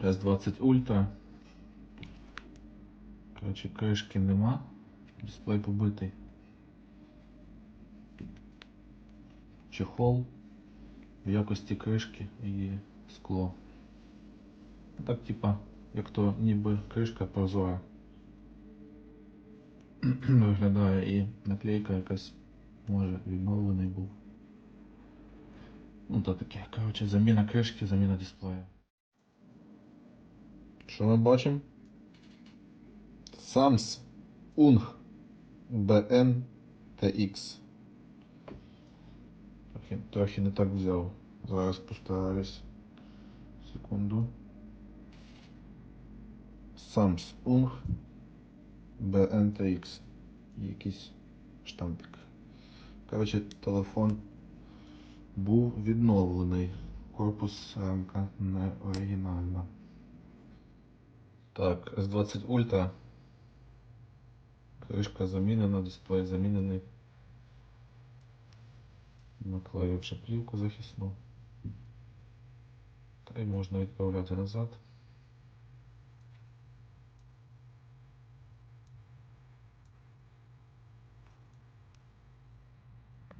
S20 Ultra. Коротше, кришки нема. Дисплей побитий. Чехол в якості кришки і скло. Так, типа, як то ніби кришка прозора. Виглядає і наклейка якась, може, відновлений був. Ну то таке, коротше, заміна кришки, заміна дисплею. Що ми бачимо? Samsung BN TX. Трохи, трохи не так взяв. Зараз постараюсь. Секунду. Samsung BN TX. Якийсь штампик. Коротше, телефон був відновлений. Корпус рамка не оригінальна. Так, S20 Ultra. Кришка замінена, дисплей замінений. Наклеївши плівку захисну. Та й можна відправляти назад.